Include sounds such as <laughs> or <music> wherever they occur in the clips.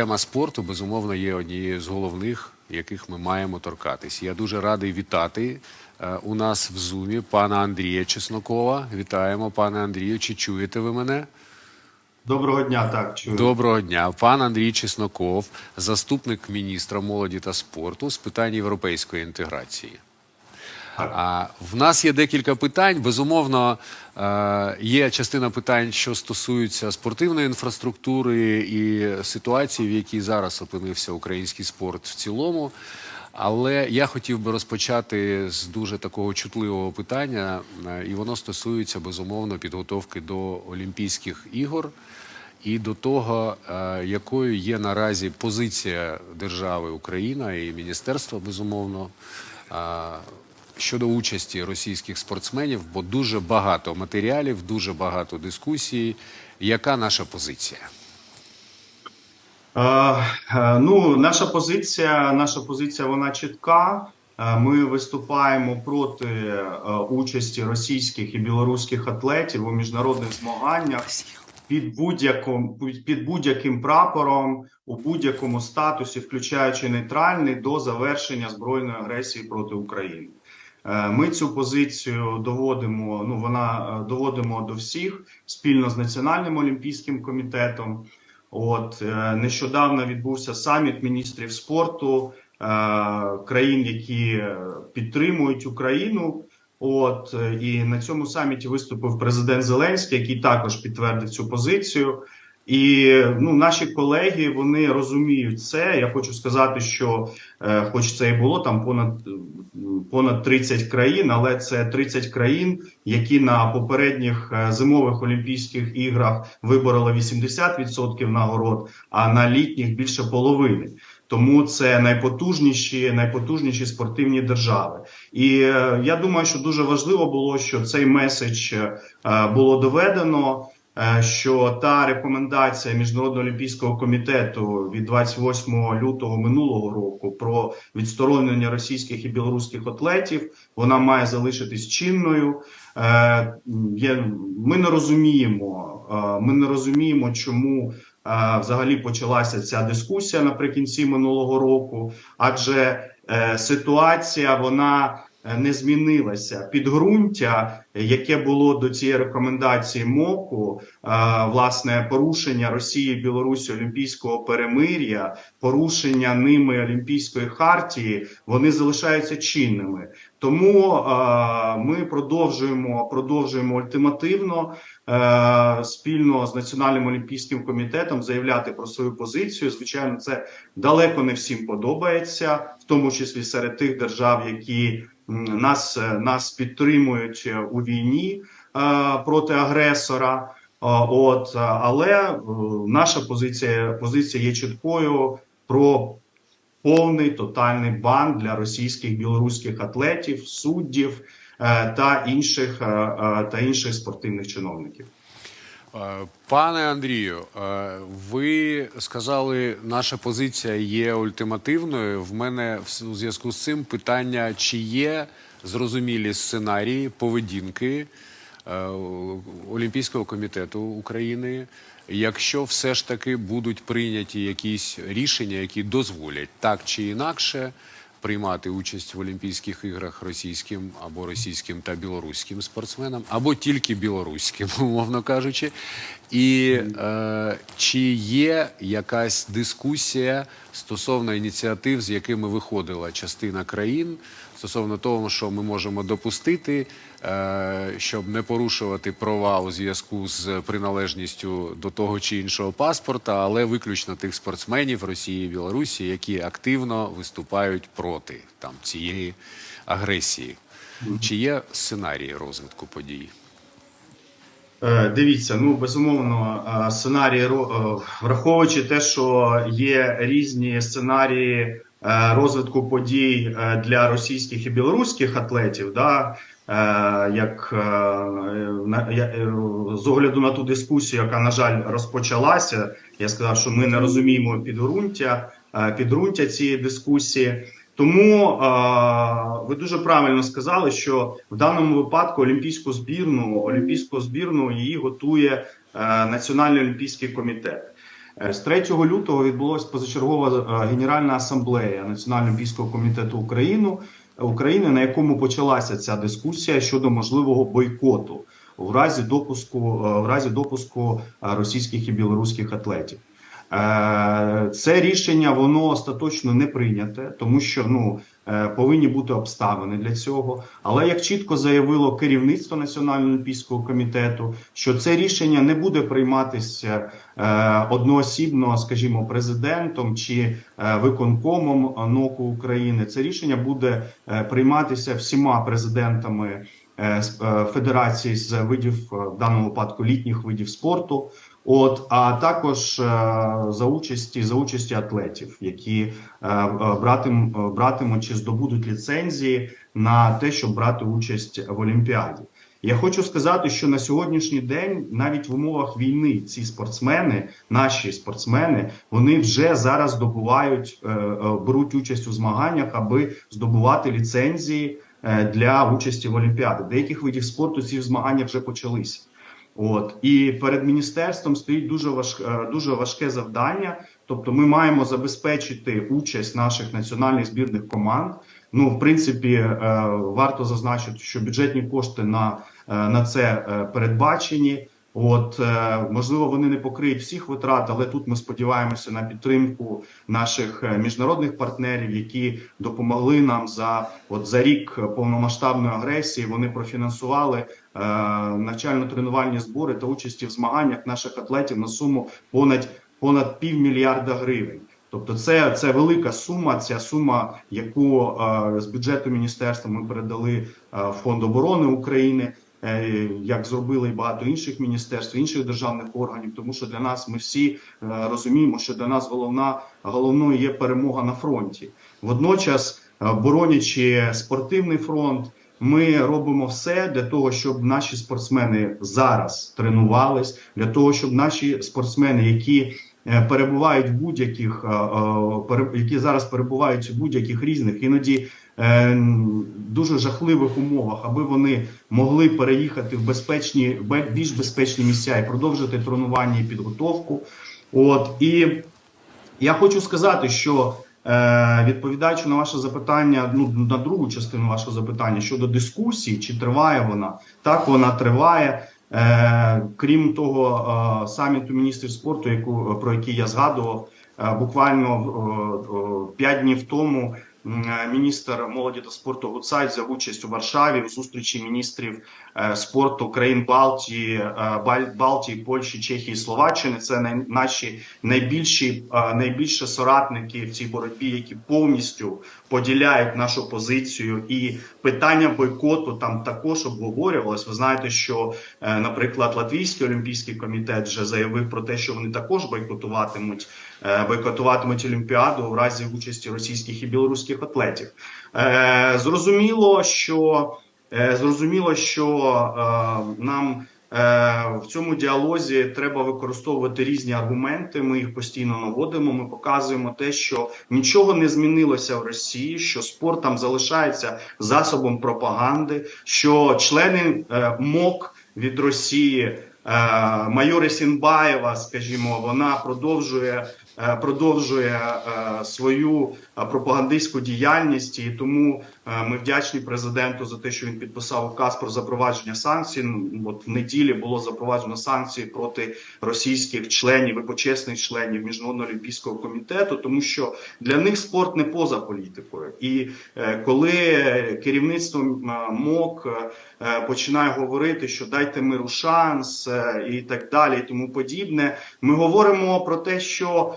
Тема спорту безумовно є однією з головних, яких ми маємо торкатись. Я дуже радий вітати е, у нас в зумі пана Андрія Чеснокова. Вітаємо, пане Андрію. Чи чуєте ви мене? Доброго дня, так чую. Доброго дня, пан Андрій Чесноков, заступник міністра молоді та спорту з питань європейської інтеграції. А в нас є декілька питань. Безумовно, е, є частина питань, що стосуються спортивної інфраструктури і ситуації, в якій зараз опинився український спорт в цілому. Але я хотів би розпочати з дуже такого чутливого питання, е, і воно стосується безумовно підготовки до Олімпійських ігор і до того, е, якою є наразі позиція держави Україна і міністерства, безумовно, щодо участі російських спортсменів, бо дуже багато матеріалів, дуже багато дискусій. Яка наша позиція? Е, е, ну, наша позиція, наша позиція вона чітка. Е, Ми виступаємо проти е, участі російських і білоруських атлетів у міжнародних змаганнях під будь-яким під будь-яким прапором у будь-якому статусі, включаючи нейтральний до завершення збройної агресії проти України. Е, Ми цю позицію доводимо. Ну вона е, доводимо до всіх спільно з Національним олімпійським комітетом. От е, нещодавно відбувся саміт міністрів спорту країн, які підтримують Україну. От і на цьому саміті виступив президент Зеленський, який також підтвердив цю позицію. І ну, наші колеги вони розуміють це. Я хочу сказати, що, е, хоч це і було там понад понад 30 країн, але це 30 країн, які на попередніх е, зимових Олімпійських іграх вибороли 80% нагород, а на літніх більше половини. Тому це найпотужніші, найпотужніші спортивні держави. І е, я думаю, що дуже важливо було, що цей меседж е, було доведено. Е, Що та рекомендація міжнародного олімпійського комітету від 28 лютого минулого року про відсторонення російських і білоруських атлетів вона має залишитись чинною. Е, Ми не розуміємо, е, ми не розуміємо, чому взагалі почалася ця дискусія наприкінці минулого року, адже ситуація вона не змінилася. Підґрунтя, яке було до цієї рекомендації МОКу, е, власне, порушення Росії Білорусі Олімпійського перемир'я, порушення ними Олімпійської хартії, вони залишаються чинними. Тому е, ми продовжуємо продовжуємо ультимативно е, спільно з Національним олімпійським комітетом заявляти про свою позицію. Звичайно, це далеко не всім подобається, в тому числі серед тих держав, які нас, е, нас підтримують у війні е, проти агресора. Е, От, але наша позиція позиція є чіткою про повний тотальний бан для російських білоруських атлетів, суддів та інших та інших спортивних чиновників. Е, Пане Андрію, е, ви сказали, наша позиція є ультимативною. В мене у зв'язку з цим питання: чи є зрозумілі сценарії поведінки е, Олімпійського комітету України, якщо все ж таки будуть прийняті якісь рішення, які дозволять так чи інакше приймати участь в Олімпійських іграх російським або російським та білоруським спортсменам, або тільки білоруським, <laughs> умовно кажучи. І е, чи є якась дискусія стосовно ініціатив, з якими виходила частина країн, стосовно того, що ми можемо допустити, е, щоб не порушувати права у зв'язку з приналежністю до того чи іншого паспорта, але виключно тих спортсменів Росії і Білорусі, які активно виступають проти там цієї агресії. Чи є сценарії розвитку подій? Е, Дивіться, ну безумовно, е, сценарії враховуючи те, що є різні сценарії розвитку подій е, для російських і білоруських атлетів, да, е, як е, е, з огляду на ту дискусію, яка на жаль розпочалася, я сказав, що ми не розуміємо підґрунтя, е, підґрунтя цієї дискусії. Тому е, ви дуже правильно сказали, що в даному випадку олімпійську збірну, олімпійську збірну її готує е, Національний олімпійський комітет. Е, З 3 лютого відбулася позачергова е, Генеральна асамблея Національного олімпійського комітету України, України, на якому почалася ця дискусія щодо можливого бойкоту в разі допуску е, в разі допуску е, російських і білоруських атлетів. Е, Це рішення воно остаточно не прийняте, тому що ну е, повинні бути обставини для цього. Але як чітко заявило керівництво Національного олімпійського комітету, що це рішення не буде прийматися е, одноосібно, скажімо, президентом чи виконкомом НОКу України. Це рішення буде прийматися всіма президентами федерації з видів в даному випадку літніх видів спорту. От а також е, за участі за участі атлетів, які е, е, братим, братимуть чи здобудуть ліцензії на те, щоб брати участь в Олімпіаді. Я хочу сказати, що на сьогоднішній день, навіть в умовах війни, ці спортсмени, наші спортсмени, вони вже зараз здобувають, беруть участь у змаганнях, аби здобувати ліцензії для участі в Олімпіаді. Деяких видів спорту ці змагання вже почалися. От і перед міністерством стоїть дуже важ, е, дуже важке завдання. Тобто, ми маємо забезпечити участь наших національних збірних команд. Ну, в принципі, е, варто зазначити, що бюджетні кошти на, е, на це е, передбачені. От е, можливо, вони не покриють всіх витрат, але тут ми сподіваємося на підтримку наших е, міжнародних партнерів, які допомогли нам за от за рік повномасштабної агресії. Вони профінансували е, навчально-тренувальні збори та участі в змаганнях наших атлетів на суму понад понад півмільярда гривень. Тобто, це, це велика сума. Ця сума, яку е, з бюджету міністерства ми передали е, в фонд оборони України. Е, Як зробили і багато інших міністерств, інших державних органів, тому що для нас ми всі е, розуміємо, що для нас головна головною є перемога на фронті. Водночас, е, боронячи спортивний фронт, ми робимо все для того, щоб наші спортсмени зараз тренувались, для того, щоб наші спортсмени, які перебувають в будь-яких, які зараз перебувають у будь-яких різних, іноді дуже жахливих умовах, аби вони могли переїхати в безпечні, більш безпечні місця і продовжити тренування і підготовку. От і я хочу сказати, що е, відповідаючи на ваше запитання, ну на другу частину вашого запитання щодо дискусії, чи триває вона, так вона триває. Е, крім того, е, саміту міністрів спорту, яку про який я згадував, е, буквально 5 днів тому. Е, Міністр молоді та спорту Гуцай взяв участь у Варшаві у зустрічі міністрів е, спорту країн Балтії, е, Балтії, Польщі, Чехії, Словаччини. Це наші найбільші е, найбільші соратники в цій боротьбі, які повністю поділяють нашу позицію. І питання бойкоту там також обговорювалось. Ви знаєте, що, наприклад, Латвійський олімпійський комітет вже заявив про те, що вони також бойкотуватимуть бойкотуватимуть Олімпіаду в разі участі російських і білоруських атлетів. Е, Зрозуміло, що е, зрозуміло, що е, нам. Е, В цьому діалозі треба використовувати різні аргументи. Ми їх постійно наводимо. Ми показуємо те, що нічого не змінилося в Росії, що спорт там залишається засобом пропаганди, що члени е, МОК від Росії, е, майори Сінбаєва, скажімо, вона продовжує. е, Продовжує е, свою пропагандистську діяльність, і тому е, ми вдячні президенту за те, що він підписав указ про запровадження санкцій. Ну, От в неділі було запроваджено санкції проти російських членів і почесних членів міжнародного олімпійського комітету, тому що для них спорт не поза політикою. І е, коли керівництво е, МОК е, починає говорити, що дайте миру шанс е, і так далі, і тому подібне, ми говоримо про те, що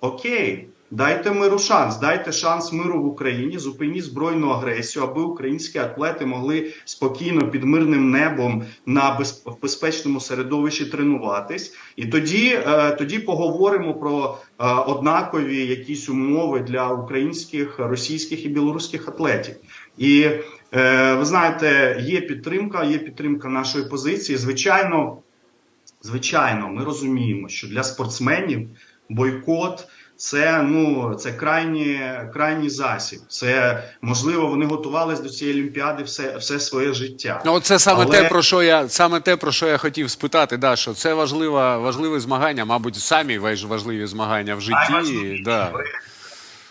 окей. Дайте миру шанс, дайте шанс миру в Україні, зупиніть збройну агресію, аби українські атлети могли спокійно під мирним небом на без, в безпечному середовищі тренуватись. І тоді, е, тоді поговоримо про е, однакові якісь умови для українських, російських і білоруських атлетів. І е, ви знаєте, є підтримка, є підтримка нашої позиції. Звичайно, звичайно, ми розуміємо, що для спортсменів бойкот Це ну це крайні крайній засіб. Це можливо, вони готувалися до цієї олімпіади все, все своє життя. Ну, це саме Але- те, про що я саме те, про що я хотів спитати. Да, що це важлива, важливе змагання, мабуть, самі важ- важливі змагання в житті. Да.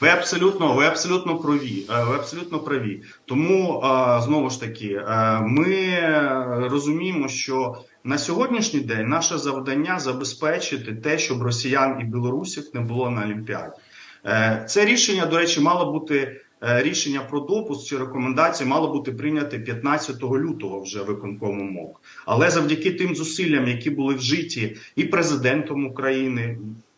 Ви, абсолютно, ви абсолютно праві. е, Ви абсолютно праві. Тому е, знову ж таки, е, ми розуміємо, що на сьогоднішній день наше завдання забезпечити те, щоб росіян і білорусів не було на Олімпіаді. Це рішення, до речі, мало бути. Рішення про допуск чи рекомендації мало бути прийняте 15 лютого вже виконкомом МОК. Але завдяки тим зусиллям, які були вжиті і президентом України,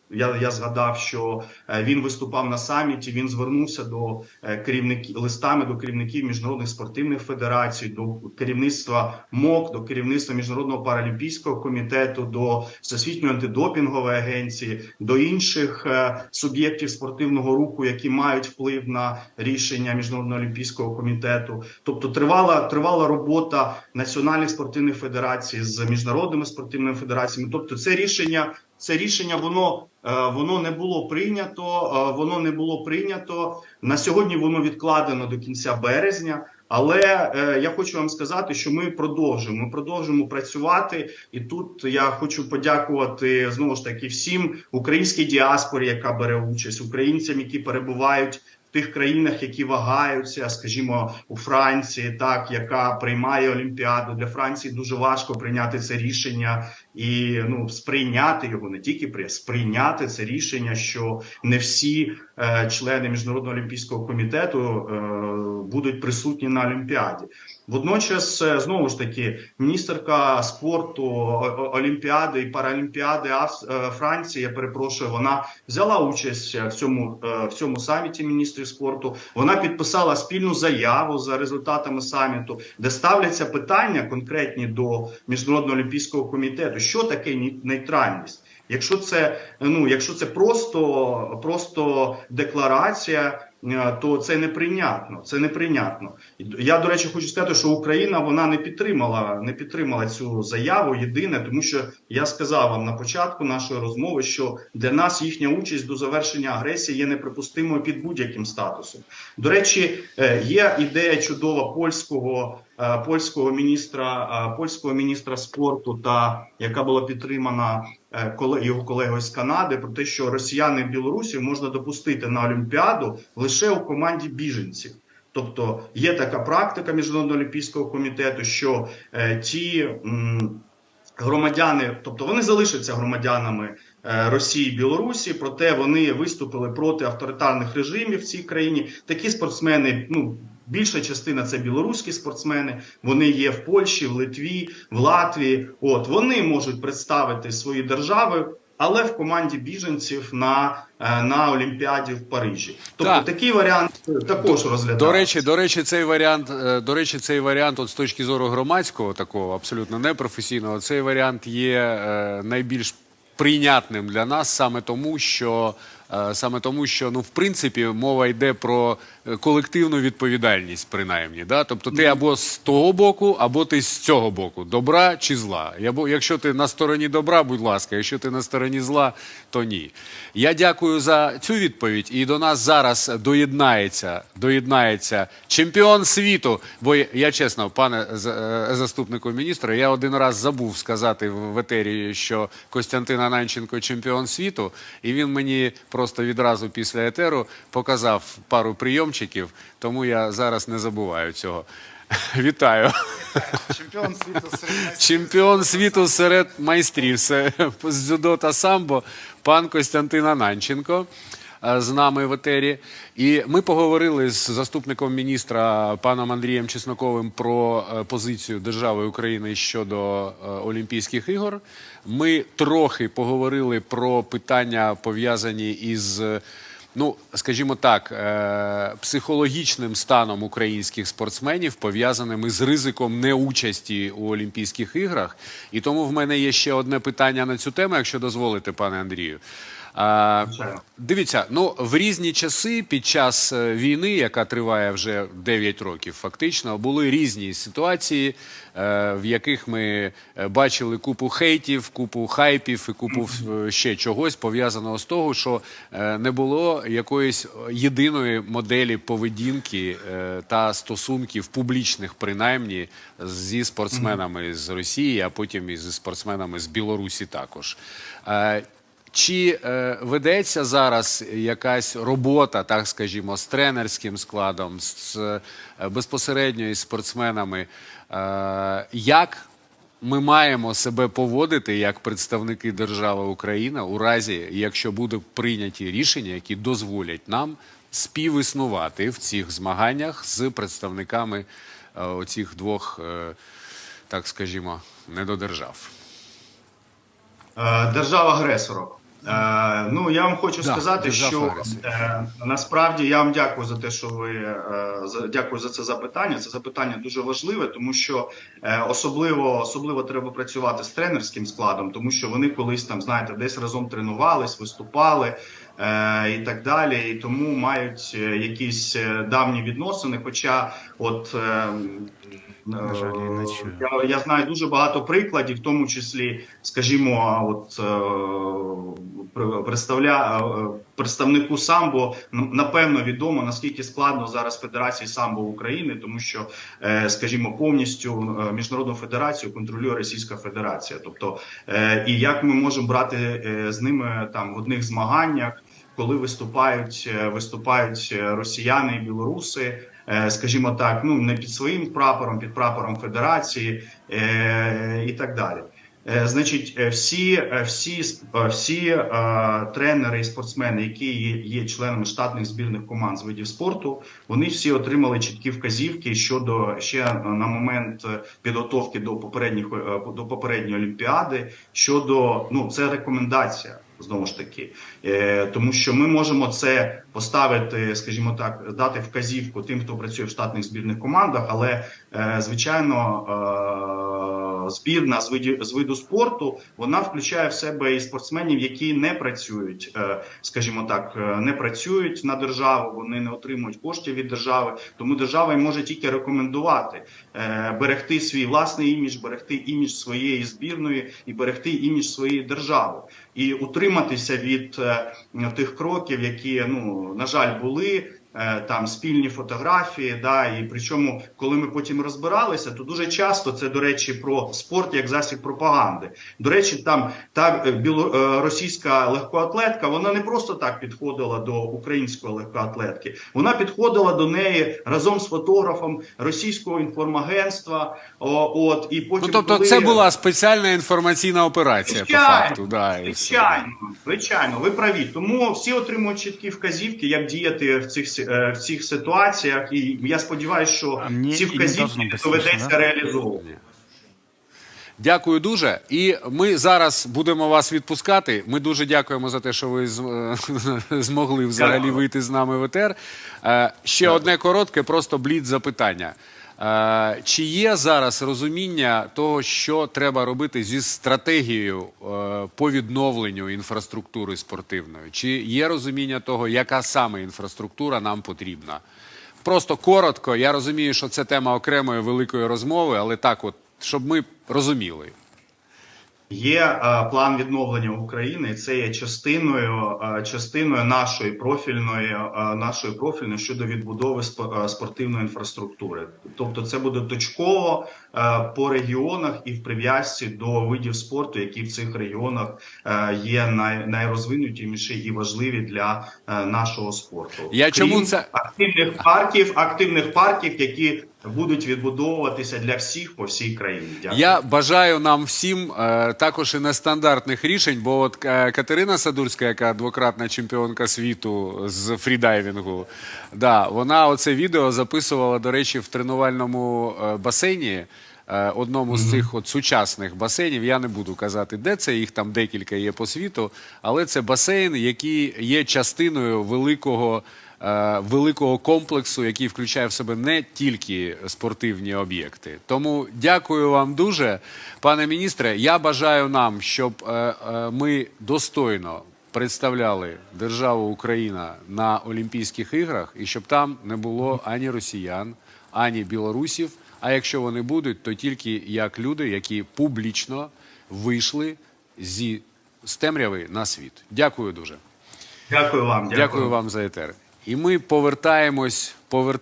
я, я згадав, що е, він виступав на саміті. Він звернувся до е, керівників листами до керівників міжнародних спортивних федерацій, до керівництва МОК, до керівництва міжнародного паралімпійського комітету, до всесвітньої антидопінгової агенції, до інших е, суб'єктів спортивного руху, які мають вплив на рішення міжнародного олімпійського комітету. Тобто тривала тривала робота національних спортивних федерацій з міжнародними спортивними федераціями. Тобто, це рішення. Це рішення воно е, воно не було прийнято. е, Воно не було прийнято на сьогодні. Воно відкладено до кінця березня. Але е, я хочу вам сказати, що ми продовжимо. Ми продовжимо працювати. І тут я хочу подякувати знову ж таки всім українській діаспорі, яка бере участь, українцям, які перебувають в тих країнах, які вагаються, скажімо, у Франції, так яка приймає Олімпіаду. Для Франції дуже важко прийняти це рішення і ну сприйняти його не тільки при сприйняти це рішення, що не всі е, члени міжнародного олімпійського комітету е, будуть присутні на Олімпіаді. Водночас, е, знову ж таки, міністерка спорту Олімпіади і Паралімпіади е, Франції, я перепрошую, вона взяла участь в цьому е, в цьому саміті міністрів спорту. Вона підписала спільну заяву за результатами саміту, де ставляться питання конкретні до міжнародного олімпійського комітету. Що таке ні- нейтральність? Якщо це ну, якщо це просто, просто декларація, е, то це неприйнятно. Це неприйнятно. Я до речі хочу сказати, що Україна вона не підтримала, не підтримала цю заяву. Єдине, тому що я сказав вам на початку нашої розмови, що для нас їхня участь до завершення агресії є неприпустимою під будь-яким статусом. До речі, е, є ідея чудова польського. Е, Польського міністра е, польського міністра спорту, та яка була підтримана е, його колегою з Канади, про те, що росіяни і білорусів можна допустити на Олімпіаду лише у команді біженців. Тобто є така практика міжнародного олімпійського комітету, що ті громадяни, тобто вони залишаться громадянами Росії і Білорусі, проте вони виступили проти авторитарних режимів в цій країні. Такі спортсмени, ну. Більша частина це білоруські спортсмени. Вони є в Польщі, в Литві, в Латвії. От вони можуть представити свої держави, але в команді біженців на, е, на Олімпіаді в Парижі. Тобто Так. такий варіант також розглядається. До речі, до речі, цей варіант, е, до речі, цей варіант, от з точки зору громадського, такого абсолютно непрофесійного, цей варіант є е, найбільш прийнятним для нас саме тому, що е, саме тому, що ну в принципі мова йде про е, колективну відповідальність, принаймні. Да? Тобто ти або з того боку, або ти з цього боку, добра чи зла. Або якщо ти на стороні добра, будь ласка, якщо ти на стороні зла, то ні. Я дякую за цю відповідь. І до нас зараз доєднається, доєднається чемпіон світу. Бо я- чесно, пане е, заступнику міністра, я один раз забув сказати в в етері, що Костянтин Ананченко чемпіон світу, і він мені просто відразу після етеру показав пару прийомчиків, тому я зараз не забуваю цього. <laughs> Вітаю. Чемпіон світу серед найсильніших. Чемпіон світу серед майстрів з дзюдо та самбо, пан Костянтин Ананченко з нами в етері. І ми поговорили з заступником міністра паном Андрієм Чесноковим про е, позицію держави України щодо е, Олімпійських ігор. Ми трохи поговорили про питання пов'язані із. е, Ну, скажімо так, е, психологічним станом українських спортсменів, пов'язаним із ризиком неучасті у Олімпійських іграх. І тому в мене є ще одне питання на цю тему, якщо дозволите, пане Андрію. А, Дивіться, ну в різні часи під час е, війни, яка триває вже 9 років, фактично були різні ситуації, е, в яких ми е, бачили купу хейтів, купу хайпів і купу ще чогось пов'язаного з того, що не було якоїсь єдиної моделі поведінки та стосунків публічних, принаймні, зі спортсменами з Росії, а потім і зі спортсменами з Білорусі також. Чи е, ведеться зараз якась робота, так скажімо, з тренерським складом, з е, безпосередньо із спортсменами? Е, як ми маємо себе поводити як представники держави Україна у разі, якщо будуть прийняті рішення, які дозволять нам співіснувати в цих змаганнях з представниками е, оцих двох, е, так скажімо, недодержав? Е, Держава-агресором. Е, ну я вам хочу Да, сказати, що е, насправді я вам дякую за те, що ви е, за, дякую за це запитання. Це запитання дуже важливе, тому що е, особливо особливо треба працювати з тренерським складом, тому що вони колись там знаєте десь разом тренувались, виступали. Е, і так далі, і тому мають е, якісь давні відносини. Хоча, от е, На жаль, я не чую. я, я знаю дуже багато прикладів, в тому числі, скажімо, от е, представля, е, представнику самбо ну, напевно відомо наскільки складно зараз Федерації самбо України, тому що, е, скажімо, повністю міжнародну федерацію контролює Російська Федерація. Тобто, і як ми можемо брати з ними там в одних змаганнях, коли виступають, виступають росіяни і білоруси скажімо так, ну не під своїм прапором, під прапором Федерації е, і так далі. Е, Значить, е, всі, е, всі, е, всі е, тренери і спортсмени, які є, членами штатних збірних команд з видів спорту, вони всі отримали чіткі вказівки щодо ще на момент е, підготовки до попередніх е, до попередньої олімпіади. Щодо ну це рекомендація. Знову ж таки, е, тому що ми можемо це поставити, скажімо так, дати вказівку тим, хто працює в штатних збірних командах, але е, звичайно е, збірна з виду, з виду спорту вона включає в себе і спортсменів, які не працюють, е, скажімо так, е, не працюють на державу, вони не отримують коштів від держави. Тому держава їм може тільки рекомендувати е, берегти свій власний імідж, берегти імідж своєї збірної і берегти імідж своєї держави і утриматися від тих кроків, які ну на жаль були. Е, Там спільні фотографії, да, і причому, коли ми потім розбиралися, то дуже часто це до речі про спорт як засіб пропаганди. До речі, там та е, біло, е, російська легкоатлетка, вона не просто так підходила до української легкоатлетки, вона підходила до неї разом з фотографом російського інформагентства. О, от і потім Ну, тобто, коли- це була спеціальна інформаційна операція, по факту. Да, звичайно, звичайно, ви праві. Тому всі отримують чіткі вказівки, як діяти в цих е, в цих ситуаціях. І я сподіваюся, що А ці вказівки доведеться да? реалізовувати. Дякую дуже. І ми зараз будемо вас відпускати. Ми дуже дякуємо за те, що ви <laughs> змогли взагалі вийти з нами в етер. Е, Ще одне коротке, просто блід запитання. Е, Чи є зараз розуміння того, що треба робити зі стратегією е, по відновленню інфраструктури спортивної? Чи є розуміння того, яка саме інфраструктура нам потрібна? Просто коротко, я розумію, що це тема окремої великої розмови, але так, от, щоб ми розуміли. Є е, план відновлення України. і Це є частиною е, частиною нашої профільної е, нашої профільної щодо відбудови спо- спортивної інфраструктури. Тобто, це буде точково по регіонах і в прив'язці до видів спорту, які в цих регіонах є най, найрозвинутіші і важливі для нашого спорту. Я чому це- активних парків, активних парків, які будуть відбудовуватися для всіх по всій країні. Дякую. Я бажаю нам всім е, також і нестандартних рішень, бо от е, Катерина Садурська, яка двократна чемпіонка світу з фрідайвінгу, да, вона оце відео записувала, до речі, в тренувальному е, басейні. е, Одному з цих от сучасних басейнів, я не буду казати, де це, їх там декілька є по світу, але це басейн, який є частиною великого великого комплексу, який включає в себе не тільки спортивні об'єкти. Тому дякую вам дуже, пане міністре. Я бажаю нам, щоб е, е, ми достойно представляли державу Україна на Олімпійських іграх, і щоб там не було ані росіян, ані білорусів. А якщо вони будуть, то тільки як люди, які публічно вийшли зі з темряви на світ. Дякую дуже. Дякую вам. Дякую вам за етер. І ми повертаємось, повертаємось.